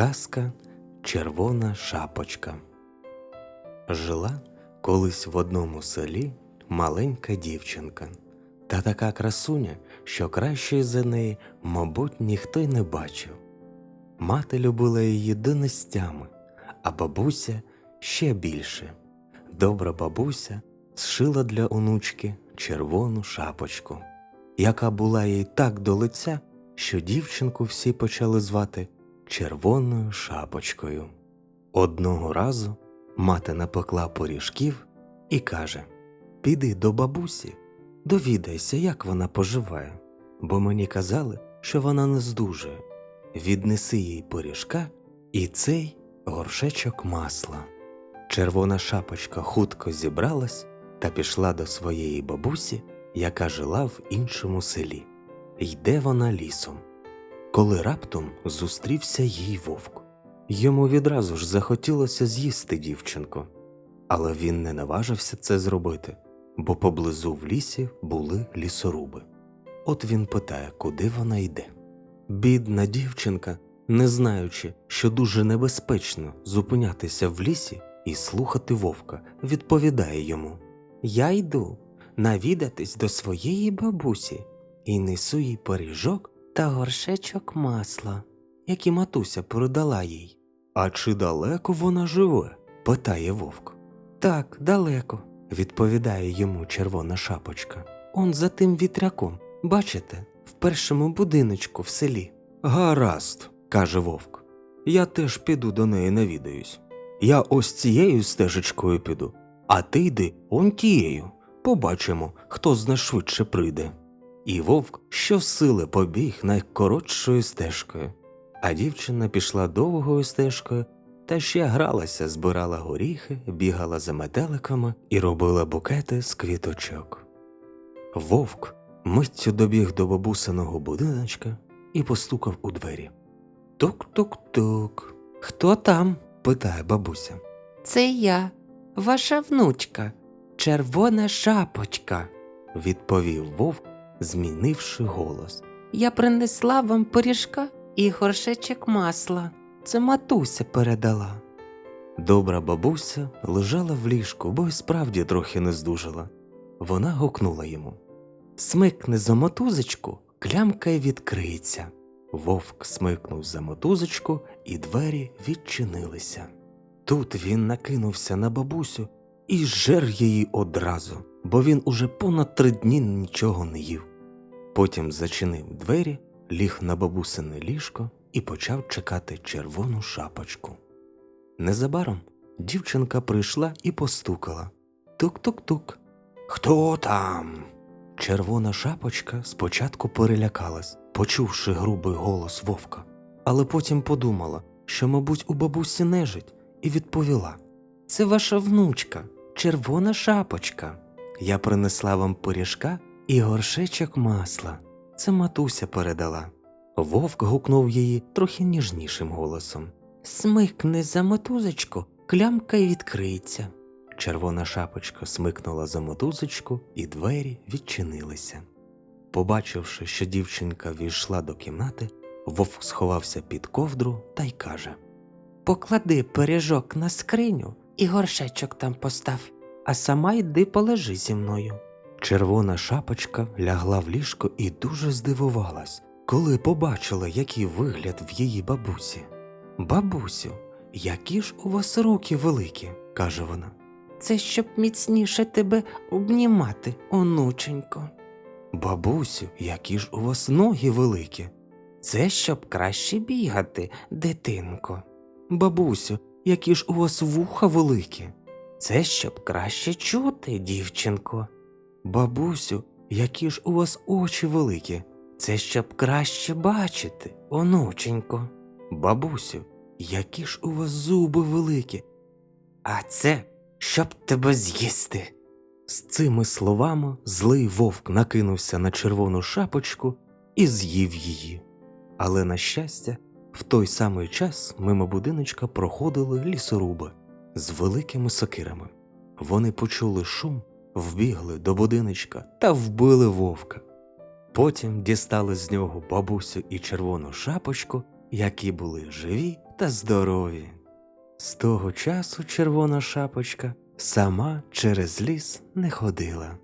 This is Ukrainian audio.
Казка Червона шапочка. Жила колись в одному селі маленька дівчинка, та така красуня, що кращої за неї, мабуть, ніхто й не бачив. Мати любила її до нестями, а бабуся ще більше. Добра бабуся зшила для онучки червону шапочку, яка була їй так до лиця, що дівчинку всі почали звати червоною шапочкою. Одного разу мати напекла пиріжків і каже: Піди до бабусі, довідайся, як вона поживає, бо мені казали, що вона не здужує. Віднеси їй пиріжка і цей горшечок масла. Червона шапочка хутко зібралась та пішла до своєї бабусі, яка жила в іншому селі. Йде вона лісом. Коли раптом зустрівся їй вовк. Йому відразу ж захотілося з'їсти дівчинку, але він не наважився це зробити, бо поблизу в лісі були лісоруби. От він питає, куди вона йде. Бідна дівчинка, не знаючи, що дуже небезпечно зупинятися в лісі і слухати вовка, відповідає йому Я йду навідатись до своєї бабусі і несу їй пиріжок та горшечок масла, які матуся передала їй. А чи далеко вона живе? питає вовк. Так, далеко, відповідає йому червона шапочка. Он за тим вітряком, бачите, в першому будиночку в селі. Гаразд, каже вовк. Я теж піду до неї навідаюсь. Я ось цією стежечкою піду, а ти йди он тією. Побачимо, хто з нас швидше прийде. І вовк щосили побіг найкоротшою стежкою, а дівчина пішла довгою стежкою та ще гралася, збирала горіхи, бігала за метеликами і робила букети з квіточок. Вовк миттю добіг до бабусиного будиночка і постукав у двері. Тук-тук-тук. Хто там? питає бабуся. Це я, ваша внучка, червона шапочка, відповів вовк, змінивши голос. Я принесла вам пиріжка і горшечок масла. Це матуся передала. Добра бабуся лежала в ліжку, бо й справді трохи не здужала. Вона гукнула йому Смикни за мотузочку, клямка й відкриється. Вовк смикнув за мотузочку, і двері відчинилися. Тут він накинувся на бабусю і жер її одразу, бо він уже понад три дні нічого не їв. Потім зачинив двері, ліг на бабусине ліжко і почав чекати червону шапочку. Незабаром дівчинка прийшла і постукала. Тук-тук-тук. Хто там? Червона шапочка спочатку перелякалась, почувши грубий голос вовка, але потім подумала, що, мабуть, у бабусі нежить, і відповіла: Це ваша внучка, червона шапочка. Я принесла вам пиріжка і горшечок масла. Це матуся передала. Вовк гукнув її трохи ніжнішим голосом. Смикни за мотузочку, клямка й відкриється. Червона шапочка смикнула за мотузочку, і двері відчинилися. Побачивши, що дівчинка війшла до кімнати, вовк сховався під ковдру та й каже Поклади пиріжок на скриню і горшечок там постав, а сама йди полежи зі мною. Червона шапочка лягла в ліжко і дуже здивувалась, коли побачила, який вигляд в її бабусі. Бабусю, які ж у вас руки великі, каже вона. Це щоб міцніше тебе обнімати, онученько. Бабусю, які ж у вас ноги великі. Це щоб краще бігати, дитинко. Бабусю, які ж у вас вуха великі. Це щоб краще чути, дівчинко. Бабусю, які ж у вас очі великі. Це щоб краще бачити, онученько. Бабусю, які ж у вас зуби великі. А це щоб тебе з'їсти. З цими словами злий вовк накинувся на червону шапочку і з'їв її. Але, на щастя, в той самий час мимо будиночка проходили лісоруби з великими сокирами. Вони почули шум, вбігли до будиночка та вбили вовка. Потім дістали з нього бабусю і червону шапочку, які були живі та здорові. З того часу червона шапочка сама через ліс не ходила.